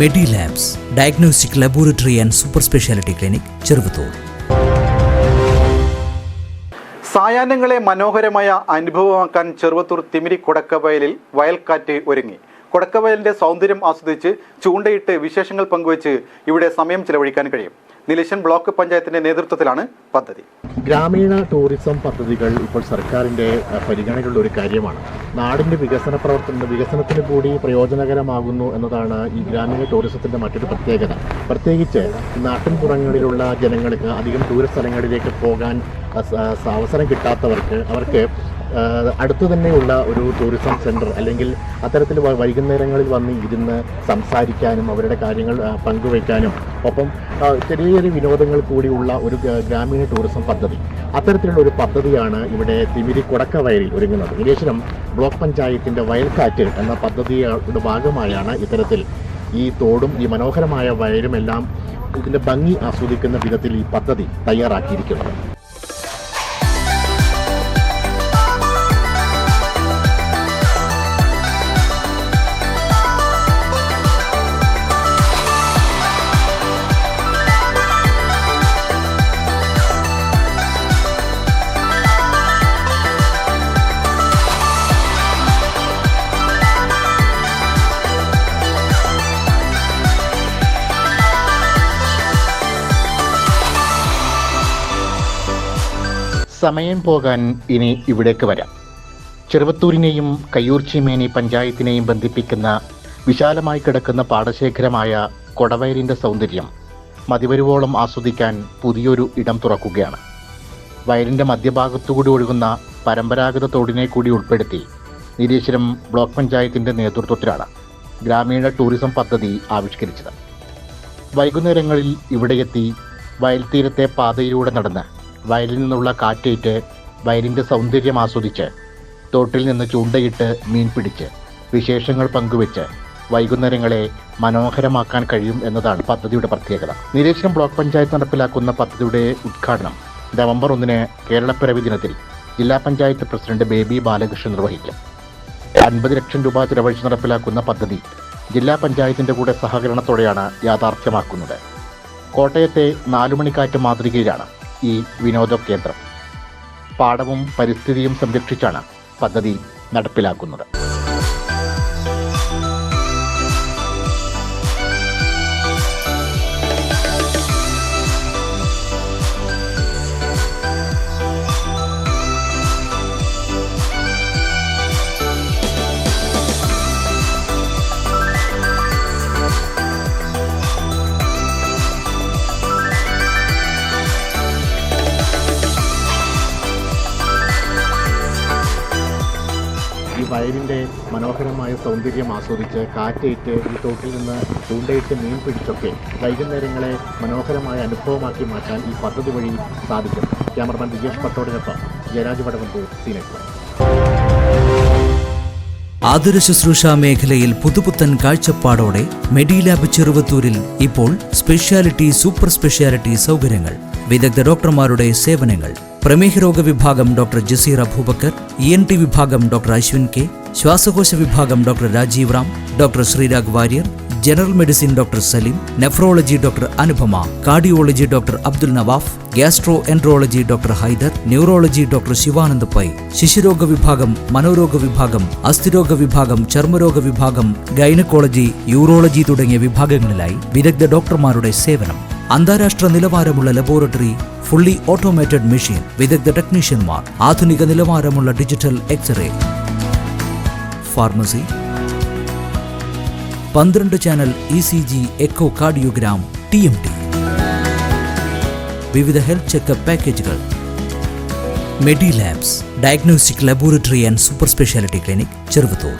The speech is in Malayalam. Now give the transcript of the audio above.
Medi Labs diagnostic laboratory and super speciality clinic Cheruvathur സായാഹ്നങ്ങളെ മനോഹരമായ അനുഭവമാക്കാൻ ചെറുവത്തൂർ തിമിരി കൊടക്കവയലിൽ വയൽക്കാറ്റ് ഒരുങ്ങി. കൊടക്കവയലിന്റെ സൗന്ദര്യം ആസ്വദിച്ച് ചൂണ്ടയിട്ട് വിശേഷങ്ങൾ പങ്കുവച്ച് ഇവിടെ സമയം ചെലവഴിക്കാൻ കഴിയും. നിലേശൻ ബ്ലോക്ക് പഞ്ചായത്തിന്റെ നേതൃത്വത്തിലാണ് പദ്ധതി. ഗ്രാമീണ ടൂറിസം പദ്ധതികൾ ഇപ്പോൾ സർക്കാരിന്റെ പരിഗണനയിലുള്ള ഒരു കാര്യമാണ്. നാടിന്റെ വികസന പ്രവർത്തന വികസനത്തിന് കൂടി പ്രയോജനകരമാകുന്നു എന്നതാണ് ഈ ഗ്രാമീണ ടൂറിസത്തിന്റെ മറ്റൊരു പ്രത്യേകത. പ്രത്യേകിച്ച് നാട്ടിൻപുറങ്ങളിലുള്ള ജനങ്ങൾക്ക് അധികം ദൂരസ്ഥലങ്ങളിലേക്ക് പോകാൻ അവസരം കിട്ടാത്തവർക്ക് അവർക്ക് അടുത്തു തന്നെയുള്ള ഒരു ടൂറിസം സെന്റർ അല്ലെങ്കിൽ അത്തരത്തിൽ വൈകുന്നേരങ്ങളിൽ വന്ന് ഇരുന്ന് സംസാരിക്കാനും അവരുടെ കാര്യങ്ങൾ പങ്കുവയ്ക്കാനും ഒപ്പം ചെറിയ ചെറിയ വിനോദങ്ങൾ കൂടിയുള്ള ഒരു ഗ്രാമീണ ടൂറിസം പദ്ധതി. അത്തരത്തിലുള്ള ഒരു പദ്ധതിയാണ് ഇവിടെ തിമിരി കുടക്കവയലിൽ ഒരുങ്ങുന്നത്. വിദേശനം ബ്ലോക്ക് പഞ്ചായത്തിന്റെ വയൽക്കാറ്റ് എന്ന പദ്ധതിയുടെ ഭാഗമായാണ് ഇത്തരത്തിൽ ഈ തോടും ഈ മനോഹരമായ വയലുമെല്ലാം ഇതിന്റെ ഭംഗി ആസ്വദിക്കുന്ന വിധത്തിൽ ഈ പദ്ധതി തയ്യാറാക്കിയിരിക്കുന്നത്. സമയം പോകാൻ ഇനി ഇവിടേക്ക് വരാം. ചെറുവത്തൂരിനെയും കയ്യൂർച്ചിമേനി പഞ്ചായത്തിനെയും ബന്ധിപ്പിക്കുന്ന വിശാലമായി കിടക്കുന്ന പാടശേഖരമായ കൊടവയലിന്റെ സൗന്ദര്യം മതിവരുവോളം ആസ്വദിക്കാൻ പുതിയൊരു ഇടം തുറക്കുകയാണ്. വയലിന്റെ മധ്യഭാഗത്തുകൂടി ഒഴുകുന്ന പരമ്പരാഗത തോടിനെ കൂടി ഉൾപ്പെടുത്തി നിരീശ്വരം ബ്ലോക്ക് പഞ്ചായത്തിന്റെ നേതൃത്വത്തിലാണ് ഗ്രാമീണ ടൂറിസം പദ്ധതി ആവിഷ്കരിച്ചത്. വൈകുന്നേരങ്ങളിൽ ഇവിടെയെത്തി വയൽ തീരത്തെ പാതയിലൂടെ നടന്ന് വയലിൽ നിന്നുള്ള കാറ്റേറ്റ് വയലിന്റെ സൗന്ദര്യം ആസ്വദിച്ച് തോട്ടിൽ നിന്ന് ചൂണ്ടയിട്ട് മീൻ പിടിച്ച് വിശേഷങ്ങൾ പങ്കുവെച്ച് വൈകുന്നേരങ്ങളെ മനോഹരമാക്കാൻ കഴിയും എന്നതാണ് പദ്ധതിയുടെ പ്രത്യേകത. നിരീക്ഷണം ബ്ലോക്ക് പഞ്ചായത്ത് നടപ്പിലാക്കുന്ന പദ്ധതിയുടെ ഉദ്ഘാടനം നവംബർ ഒന്നിന് കേരളപ്പിറവി ദിനത്തിൽ ജില്ലാ പഞ്ചായത്ത് പ്രസിഡന്റ് ബേബി ബാലകൃഷ്ണൻ നിർവഹിക്കും. അൻപത് ലക്ഷം രൂപ ചിലവഴിച്ച് നടപ്പിലാക്കുന്ന പദ്ധതി ജില്ലാ പഞ്ചായത്തിന്റെ കൂടെ സഹകരണത്തോടെയാണ് യാഥാർത്ഥ്യമാക്കുന്നത്. കോട്ടയത്തെ നാലുമണിക്കാറ്റ് മാതൃകയിലാണ്. ഈ വിനോദ കേന്ദ്രം പാടവും പരിസ്ഥിതിയും സംരക്ഷിച്ചാണ് പദ്ധതി നടപ്പിലാക്കുന്നത്. വയലിന്റെ മനോഹരമായ സൗന്ദര്യം ആസ്വദിച്ച് കാറ്റേറ്റ് ഈ തോട്ടിൽ നിന്ന് ചൂണ്ടയിട്ട് മീൻ പിടിച്ചൊക്കെ വൈകുന്നേരങ്ങളെ മനോഹരമായ അനുഭവമാക്കി മാറ്റാൻ ഈ പദ്ധതി വഴി സാധിക്കും. ക്യാമറമാൻ വിജേഷ് പട്ടോടിനൊപ്പം ജയരാജ് വടവന്തൂർ സീനറ്റ് ആതുര ശുശ്രൂഷ മേഖലയിൽ പുതുപുത്തൻ കാഴ്ചപ്പാടോടെ മെഡിലാബ് ചെറുവത്തൂരിൽ ഇപ്പോൾ സ്പെഷ്യാലിറ്റി സൂപ്പർ സ്പെഷ്യാലിറ്റി സൗകര്യങ്ങൾ. വിദഗ്ധ ഡോക്ടർമാരുടെ സേവനങ്ങൾ. പ്രമേഹ രോഗ വിഭാഗം doctor Jaseer Abubakkar E N T വിഭാഗം ഡോക്ടർ അശ്വിൻ കെ ശ്വാസകോശ വിഭാഗം doctor Rajeev Ram doctor Sreerag Warrier general medicine doctor Saleem nephrology doctor Anupama cardiology doctor Abdul Nawaf gastroenterology doctor Haider neurology doctor Shivanand Pai ശിശുരോഗ വിഭാഗം മനോരോഗ വിഭാഗം അസ്ഥിരോഗ വിഭാഗം ചർമ്മരോഗ വിഭാഗം ഗൈനക്കോളജി യൂറോളജി തുടങ്ങിയ വിഭാഗങ്ങളിലായി വിദഗ്ധ ഡോക്ടർമാരുടെ സേവനം. അന്താരാഷ്ട്ര നിലവാരമുള്ള ലബോറട്ടറി ഫുള്ളി ഓട്ടോമേറ്റഡ് മെഷീൻ വിദഗ്ധ ടെക്നീഷ്യന്മാർ ആധുനിക നിലവാരമുള്ള ഡിജിറ്റൽ എക്സ്റേ ഫാർമസി പന്ത്രണ്ട് channel E C G echocardiogram T M T വിവിധ ഹെൽത്ത് ചെക്കപ്പ് പാക്കേജുകൾ Medi Labs diagnostic laboratory and super speciality clinic Cheruvathur.